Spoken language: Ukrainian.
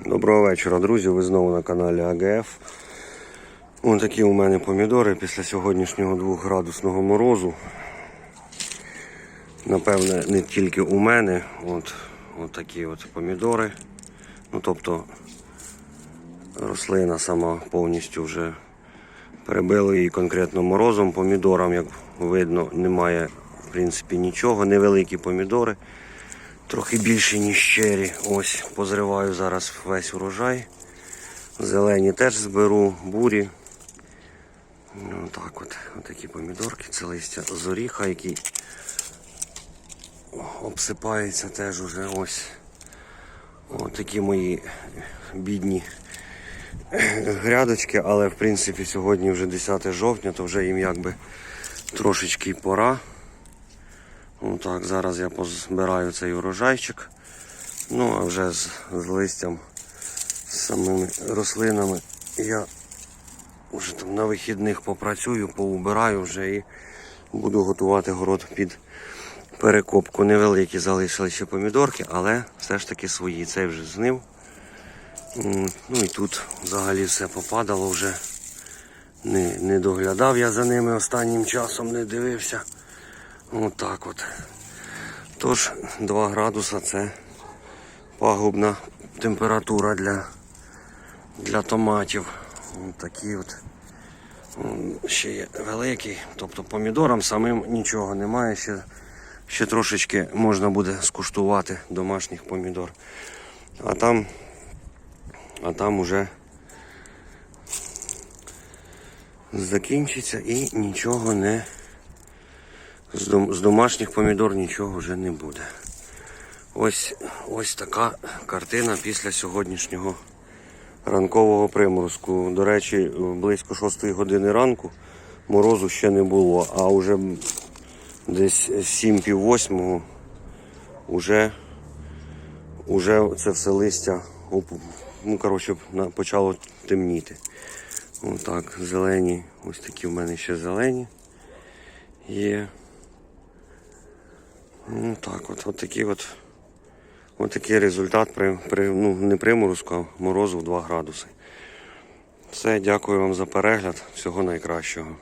Доброго вечора, друзі. Ви знову на каналі АГФ. Ось такі у мене помідори після сьогоднішнього 2-градусного морозу. Напевне, не тільки у мене. От, от такі от помідори. Ну, тобто рослина сама повністю вже перебила її конкретно морозом. Помідорам, як видно, немає в принципі нічого. Невеликі помідори. Трохи більше, ніж щирі. Ось позриваю зараз весь урожай. Зелені теж зберу, бурі. Ну, так от, такі помідорки, це листя з оріха, який обсипається теж уже ось. Ось такі мої бідні грядочки, але в принципі сьогодні вже 10 жовтня, то вже їм якби трошечки пора. Ну так, зараз я позбираю цей урожайчик. Ну, а вже з, з листям, з самими рослинами я вже там на вихідних попрацюю, поубираю вже і буду готувати город під перекопку. Невеликі залишили ще помідорки, але все ж таки свої. Цей вже знив. Ну і тут взагалі все попадало вже. Не, не доглядав я за ними останнім часом, не дивився. Отак от. Тож 2 градуса це пагубна температура для, для томатів. Ось такі от. Ще є великий. Тобто помідорам самим нічого немає. Ще, ще трошечки можна буде скуштувати домашніх помідор. А там, а там уже закінчиться і нічого не. З, дом, з домашніх помідор нічого вже не буде. Ось, ось така картина після сьогоднішнього ранкового приморозку. До речі, близько 6 години ранку морозу ще не було, а вже десь 7 восьмого вже, вже це все листя ну, коротше, почало темніти. Отак, зелені, ось такі в мене ще зелені є. Ну так от, от такий от, от такий результат при, при ну, не приморозку, а морозу в 2 градуси. Все, дякую вам за перегляд. Всього найкращого.